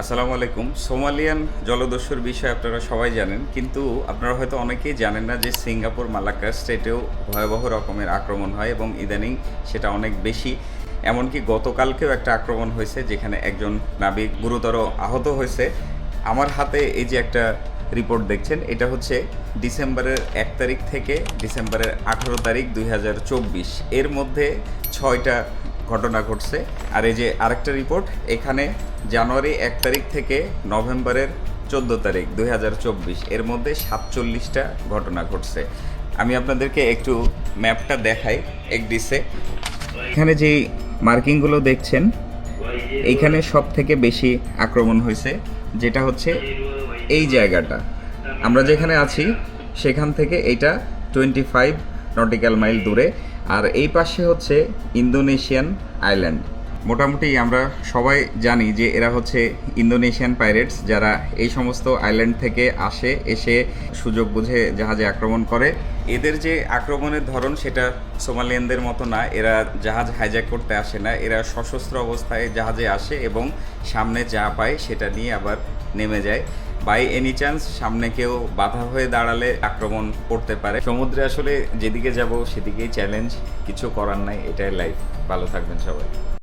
আসসালামু আলাইকুম। সোমালিয়ান জলদস্যুর বিষয়ে আপনারা সবাই জানেন, কিন্তু আপনারা হয়তো অনেকেই জানেন না যে সিঙ্গাপুর মালাক্কা স্টেটেও ভয়াবহ রকমের আক্রমণ হয় এবং ইদানিং সেটা অনেক বেশি। এমনকি গতকালকেও একটা আক্রমণ হয়েছে যেখানে একজন নাবিক গুরুতর আহত হয়েছে। আমার হাতে এই যে একটা রিপোর্ট দেখছেন, এটা হচ্ছে ডিসেম্বরের এক তারিখ থেকে ডিসেম্বরের আঠারো তারিখ দুই হাজার চব্বিশ। এর মধ্যে ছয়টা ঘটনা ঘটছে। আর এই যে আরেকটা রিপোর্ট এখানে জানুয়ারি এক তারিখ থেকে নভেম্বরের চোদ্দ তারিখ দু হাজার চব্বিশ। এর মধ্যে সাতচল্লিশটা ঘটনা ঘটছে। আমি আপনাদেরকে একটু ম্যাপটা দেখাই একডিসে এখানে যেই মার্কিংগুলো দেখছেন, এইখানে সব থেকে বেশি আক্রমণ হয়েছে, যেটা হচ্ছে এই জায়গাটা। আমরা যেখানে আছি, সেখান থেকে এইটা টোয়েন্টি ফাইভ নটিক্যাল মাইল দূরে। আর এই পাশে হচ্ছে ইন্দোনেশিয়ান আইল্যান্ড। মোটামুটি আমরা সবাই জানি যে এরা হচ্ছে ইন্দোনেশিয়ান পাইরেটস, যারা এই সমস্ত আইল্যান্ড থেকে আসে, এসে সুযোগ বুঝে জাহাজে আক্রমণ করে। এদের যে আক্রমণের ধরন সেটা সোমালিয়ানদের মতো না। এরা জাহাজ হাইজ্যাক করতে আসে না। এরা সশস্ত্র অবস্থায় জাহাজে আসে এবং সামনে যা পায় সেটা নিয়ে আবার নেমে যায়। বাই এনি চান্স সামনে কেউ বাধা হয়ে দাঁড়ালে আক্রমণ করতে পারে। সমুদ্রে আসলে যেদিকে যাব, সেদিকেই চ্যালেঞ্জ কিছু করার নাই, এটাই লাইফ ভালো থাকবেন সবাই।